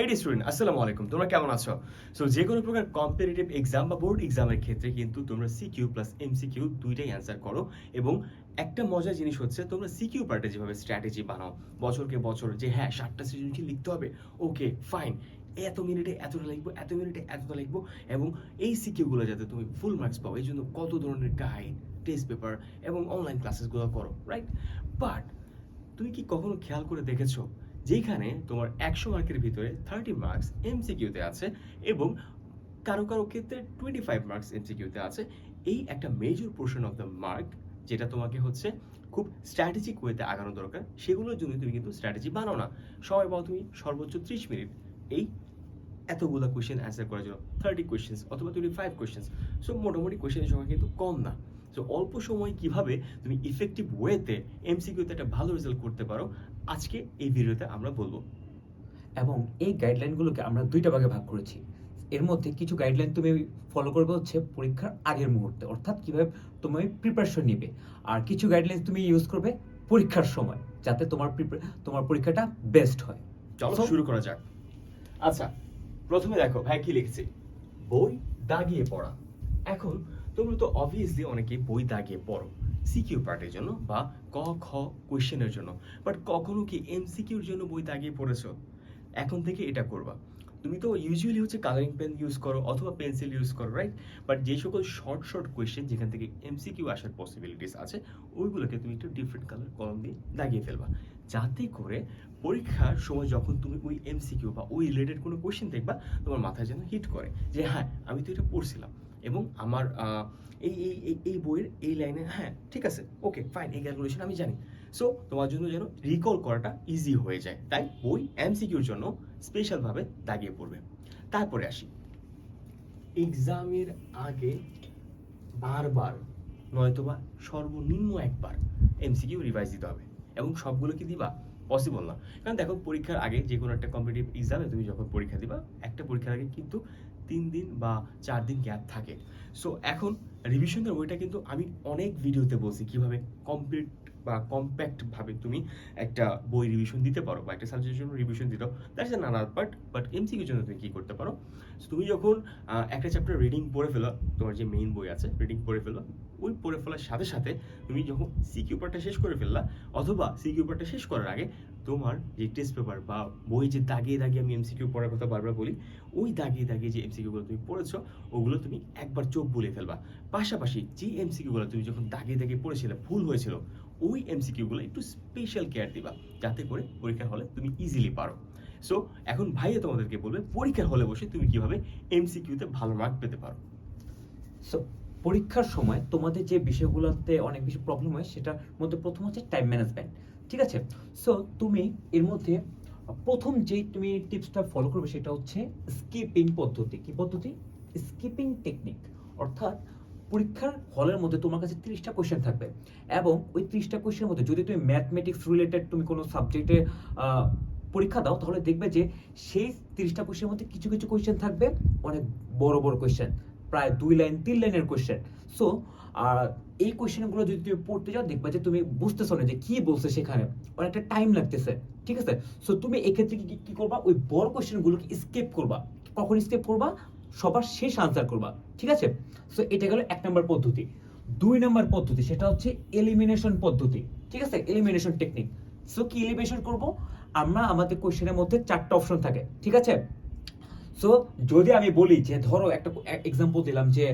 এইটি student আসসালামু আলাইকুম তোমরা কেমন আছো? সো যে কোনো প্রকার কম্পিটিটিভ এক্সাম বা বোর্ড এক্সামের ক্ষেত্রে কিন্তু তোমরা সিকিউ প্লাস এমসিকিউ দুইটাই অ্যান্সার করো এবং একটা মজার জিনিস হচ্ছে তোমরা সিকিউ পার্টে যেভাবে স্ট্র্যাটেজি বানাও, বছরকে বছর যে হ্যাঁ ষাটটা সৃজনশীল লিখতে হবে, ওকে ফাইন এত মিনিটে এতটা লিখব, এত মিনিটে এতটা লিখব এবং এই সিকিউগুলো যাতে তুমি ফুল মার্কস পাও এই জন্য কত ধরনের গাইড টেস্ট পেপার এবং অনলাইন ক্লাসেসগুলো করো রাইট বাট তুমি কি কখনো খেয়াল করে দেখেছ যেখানে তোমার একশো মার্কের ভিতরে থার্টি মার্কস এমসিকিউতে আছে এবং কারও কারও ক্ষেত্রে টোয়েন্টি ফাইভ মার্কস এমসিকিউতে আছে। এই একটা major portion of the mark যেটা তোমাকে হচ্ছে খুব স্ট্র্যাটেজিক ওয়েতে আগানো দরকার, সেগুলোর জন্য তুমি কিন্তু স্ট্র্যাটেজি বানাও না। সময় পাও তুমি সর্বোচ্চ ত্রিশ মিনিট। এই এতগুলো কোয়েশ্চেন অ্যান্সার করার জন্য থার্টি কোয়েশ্চেন্স অথবা টোয়েন্টি ফাইভ কোয়েশ্চেন্স সো মোটামুটি কোয়েশ্চেনের সংখ্যা কিন্তু কম না। সো অল্প সময় কীভাবে তুমি ইফেক্টিভ ওয়েতে এমসিকিউতে একটা ভালো রেজাল্ট করতে পারো আজকে এই ভিডিওতে আমরা বলব। এবং এই গাইডলাইনগুলোকে আমরা দুইটা ভাগে ভাগ করেছি। এর মধ্যে কিছু গাইডলাইন তুমি ফলো করবে হচ্ছে পরীক্ষার আগের মুহূর্তে অর্থাৎ কীভাবে তুমি প্রিপারেশন নিবে। আর কিছু গাইডলাইন তুমি ইউজ করবে পরীক্ষার সময় যাতে তোমার তোমার পরীক্ষাটা বেস্ট হয়। চলো শুরু করা যাক। আচ্ছা প্রথমে দেখো ভাই কি লিখছি? বই দাগিয়ে পড়া। এখন তোমরা তো অবভিয়াসলি অনেকে বই দাগিয়ে পড়ো। সিকিউ পার্টের জন্য বা ক, খ কোয়েশ্চেনের জন্য। বাট কখনো কি এমসিকিউর জন্য বই দাগিয়ে পড়েছো? এখন থেকে এটা করবা। তুমি তো ইউজুয়ালি হচ্ছে কালারিং পেন ইউজ করো অথবা পেন্সিল ইউজ করো রাইট বাট যে সকল শর্ট শর্ট কোয়েশ্চেন যেখান থেকে এমসিকিউ আসার পসিবিলিটিস আছে, ওইগুলোকে তুমি একটু ডিফারেন্ট কালার কলম দিয়ে দাগিয়ে ফেলবা। যাতে করে পরীক্ষার সময় যখন তুমি ওই এমসিকিউ বা ওই রিলেটেড কোনো কোয়েশ্চেন দেখবা, তোমার মাথায় যেন হিট করে যে হ্যাঁ আমি তো এটা পড়ছিলাম। এবং আমার এই এই, এই- বইয়ের এই লাইনে হ্যাঁ ঠিক আছে, ওকে ফাইন এই ক্যালকুলেশন আমি জানি। সো তোমার জন্য যেন রিকল করাটা ইজি হয়ে যায়। তাই বই এমসিকিউর জন্য স্পেশালভাবে দাগিয়ে পড়বে। তারপরে আসি। এক্সামের আগে বারবার, নয়তোবা সর্বনিম্ন একবার এমসিকিউ রিভাইজ দিতে হবে। এবং সবগুলো কি দিবা? পসিবল না। কারণ দেখো, পরীক্ষার আগে যে কোনো একটা কম্পিটিটিভ এক্সামে তুমি যখন পরীক্ষা দিবা, একটা পরীক্ষার আগে কিন্তু তিন দিন বা চার দিন গ্যাপ থাকে। সো এখন রিভিশনের বইটা কিন্তু আমি অনেক ভিডিওতে বলছি, কীভাবে কমপ্লিট বা কম্প্যাক্ট ভাবে তুমি একটা বই রিভিশন দিতে পারো বা একটা সাবজেক্টের জন্য রিভিশন দিতে দ্যাটস এ নানার পার্ট বাট এমসিকিউর জন্য তুমি কী করতে পারো? তুমি যখন একটা চ্যাপ্টার রিডিং পড়ে ফেলো, তোমার যে মেইন বই আছে রিডিং পড়ে ফেলো ওই পড়ে ফেলার সাথে সাথে তুমি যখন সিকিউ পার্টটা শেষ করে ফেললা, অথবা সিকিউ পার্টটা শেষ করার আগে তোমার যে টেস্ট পেপার বা বই যে দাগিয়ে দাগিয়ে আমি এমসিকিউ পড়ার কথা বারবার বলি, ওই দাগিয়ে দাগিয়ে যে এমসিকিউগুলো তুমি পড়েছো, ওগুলো তুমি একবার চোখ বুলিয়ে ফেলবা। পাশাপাশি যে এমসিকিউগুলো তুমি যখন দাগিয়ে দাগিয়ে পড়েছিলে, ভুল হয়েছিল, ওই এমসিকিউগুলো একটু স্পেশাল কেয়ার দিবা, যাতে করে পরীক্ষার হলে তুমি ইজিলি পারো। সো এখন ভাইয়া তোমাদেরকে বলবে, পরীক্ষার হলে বসে তুমি কীভাবে এমসিকিউতে ভালো মার্ক পেতে পারো। সো পরীক্ষার সময় তোমাদের যে বিষয়গুলোতে অনেক বেশি প্রবলেম হয়, সেটার মধ্যে প্রথম হচ্ছে টাইম ম্যানেজমেন্ট ঠিক আছে? সো তুমি এর মধ্যে প্রথম যেই তুমি টিপসটা ফলো করবে সেটা হচ্ছে স্কিপিং পদ্ধতি। কি পদ্ধতি? স্কিপিং টেকনিক অর্থাৎ পরীক্ষার হলের মধ্যে তোমার কাছে তিরিশটা কোয়েশ্চেন থাকবে এবং ওই তিরিশটা কোয়েশ্চেনের মধ্যে যদি তুমি ম্যাথমেটিক্স রিলেটেড তুমি কোনো সাবজেক্টে পরীক্ষা দাও, তাহলে দেখবে যে সেই তিরিশটা কোয়েশ্চেনের মধ্যে কিছু কিছু কোয়েশ্চেন থাকবে, অনেক বড় বড় কোয়েশ্চেন প্রায় দুই লাইন, তিন লাইনের কোয়েশ্চেন সো আর এই কোয়েশ্চেনগুলো যদি তুমি পড়তে যাও, দেখবা যে তুমি বুঝতেছো না যে কি বলছে সেখানে। অনেকটা টাইম লাগতেছে, ঠিক আছে? সো তুমি এক্ষেত্রে কি কি করবা? ওই বড় কোয়েশ্চেনগুলোকে স্কিপ করবা। কখন স্কিপ করবা? সবার শেষ আনসার করবা, ঠিক আছে? সো এটা গেল এক নম্বর পদ্ধতি। দুই নম্বর পদ্ধতি, সেটা হচ্ছে এলিমিনেশন পদ্ধতি, ঠিক আছে? এলিমিনেশন টেকনিক সো কি এলিমিনেশন করব? আমরা আমাদের কোয়েশ্চেনের মধ্যে চারটা অপশন থাকে, ঠিক আছে? সো যদি আমি বলি যে ধরো একটা এক্সাম্পল দিলাম যে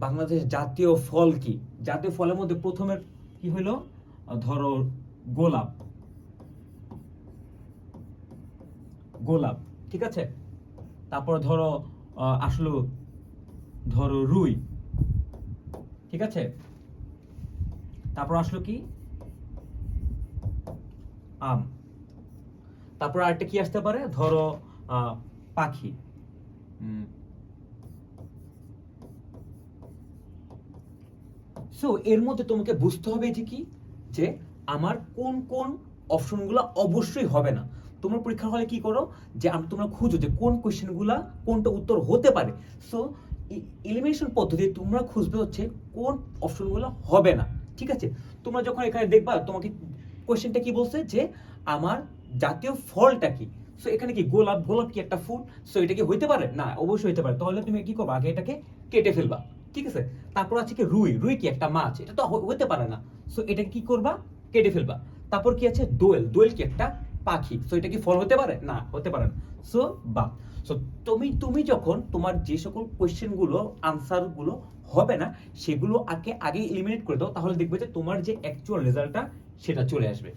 বাংলাদেশ জাতীয় ফল কি? জাতীয় ফলের মধ্যে প্রথমের কি আহ, ধরো গোলাপ। গোলাপ ঠিক আছে? তারপর ধরো আসলো ধরো রুই ঠিক আছে? তারপর আসলো কি? আম। তারপর আরেকটা কি আসতে পারে? ধরো পাখি। সো এর মধ্যে তোমাকে বুঝতে হবে যে কি? যে আমার কোন কোন অপশনগুলো অবশ্যই হবে না। তোমার পরীক্ষার হলে কি করো? যে আমি তোমরা খুঁজো যে কোন কোয়েশ্চেনগুলো কোনটা উত্তর হতে পারে। সো এলিমিনেশন পদ্ধতি তোমরা খুঁজবে হচ্ছে কোন অপশনগুলো হবে না। ঠিক আছে? তোমরা যখন এখানে দেখবা, তোমাকে কোয়েশ্চেনটা কি বলছে? যে আমার জাতীয় ফলটা কি? সো এখানে কি গোলাপ গোলাপ কি একটা ফুল? সো এটা কি হইতে পারে? না, অবশ্যই হইতে পারে। তাহলে তুমি কি করবা? আগে এটাকে কেটে ফেলবা। ঠিক আছে? তারপর আছে কি রুই? রুই কি একটা মাছ? এটা তো হইতে পারে না। সো এটা কি করবা? কেটে ফেলবা। তারপর কি আছে? দোয়েল। দোয়েল কি একটা পাখি? সো এটা কি ফল হতে পারে? না, হতে পারে না। সো বা সো তুমি তুমি যখন তোমার যে সকল কোয়েশ্চেনগুলো আনসারগুলো হবে না, সেগুলো আগে আগে এলিমিনেট করে দাও, তাহলে দেখবে যে তোমার যে অ্যাকচুয়াল রেজাল্টটা সেটা চলে আসবে।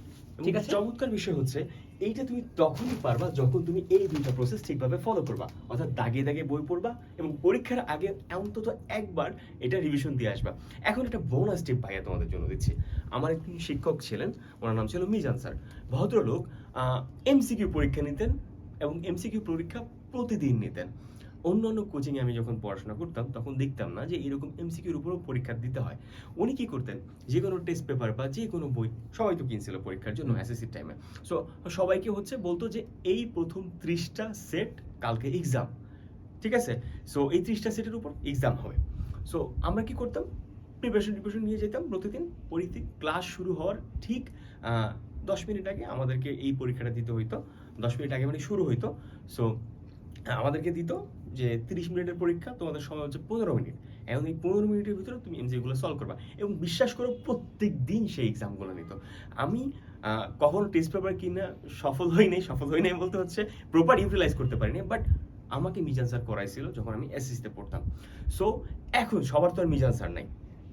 ঠিক আছে? আছে চমৎকার বিষয় হচ্ছে এইটা তুমি তখনই পারবা যখন তুমি এই দুইটা প্রসেস ঠিকভাবে ফলো করবা। অর্থাৎ দাগে দাগে বই পড়বা এবং পরীক্ষার আগে অন্তত একবার এটা রিভিশন দিয়ে আসবা। এখন একটা বোনাস টিপ ভাইয়া তোমাদের জন্য দিচ্ছি। আমার একজন শিক্ষক ছিলেন ওনার নাম ছিল মিজান স্যার। ভদ্রলোক এমসিকিউ পরীক্ষা নিতেন এবং এমসিকিউ পরীক্ষা প্রতিদিন নিতেন। অন্যান্য কোচিংয়ে আমি যখন পড়াশোনা করতাম তখন দেখতাম না যে এরকম এমসিকিউর উপরও পরীক্ষা দিতে হয়। উনি কি করতেন? যে কোনো টেস্ট পেপার বা যে কোনো বই সবাই তো কিনছিল পরীক্ষার জন্য এসএসসি টাইমে সো সবাইকে হচ্ছে বলতো যে এই প্রথম ত্রিশটা সেট কালকে এক্সাম ঠিক আছে? সো এই ত্রিশটা সেটের উপর এক্সাম হবে। সো আমরা কি করতাম? প্রিপারেশন প্রিপারেশন নিয়ে যেতাম প্রতিদিন। পরীক্ষা ক্লাস শুরু হওয়ার ঠিক দশ মিনিট আগে আমাদেরকে এই পরীক্ষাটা দিতে হইতো। দশ মিনিট আগে মানে শুরু হইতো। সো আমাদেরকে দিত যে তিরিশ মিনিটের পরীক্ষা, তোমাদের সময় হচ্ছে পনেরো মিনিট। এখন এই পনেরো মিনিটের ভিতরে তুমি এমজিগুলো সলভ করবা। এবং বিশ্বাস করো প্রত্যেক দিন সেই এক্সামগুলো নিত। আমি কখনো টেস্ট পেপার কিনা সফল হই নাই, সফল হই নাই বলতে হচ্ছে প্রপার ইউটিলাইজ করতে পারিনি। বাট আমাকে মিজান স্যার করাইছিল যখন আমি এসএসসিতে পড়তাম। সো এখন সবার তো আর মিজান স্যার নাই।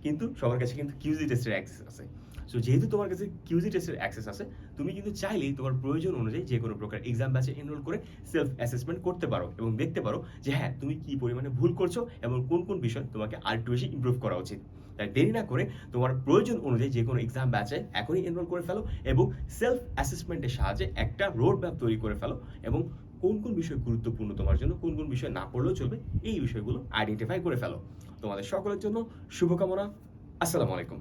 কিন্তু সবার কাছে কিন্তু কিউজি টেস্টের অ্যাক্সেস আছে। সো যেহেতু তোমার কাছে কিউজি টেস্টের অ্যাক্সেস আছে, তুমি কিন্তু চাইলেই তোমার প্রয়োজন অনুযায়ী যে কোনো প্রকার এক্সাম ব্যাচে এনরোল করে সেলফ অ্যাসেসমেন্ট করতে পারো এবং দেখতে পারো যে হ্যাঁ তুমি কি পরিমাণে ভুল করছ এবং কোন কোন বিষয় তোমাকে আর একটু বেশি ইমপ্রুভ করা উচিত। তাই দেরি না করে তোমার প্রয়োজন অনুযায়ী যে কোনো এক্সাম ব্যাচে এখনই এনরোল করে ফেলো এবং সেলফ অ্যাসেসমেন্টের সাহায্যে একটা রোড ম্যাপ তৈরি করে ফেলো এবং কোন কোন বিষয় গুরুত্বপূর্ণ তোমার জন্য, কোন কোন বিষয় না পড়লেও চলবে, এই বিষয়গুলো আইডেন্টিফাই করে ফেলো। তোমাদের সকলের জন্য শুভকামনা। আসসালামু আলাইকুম।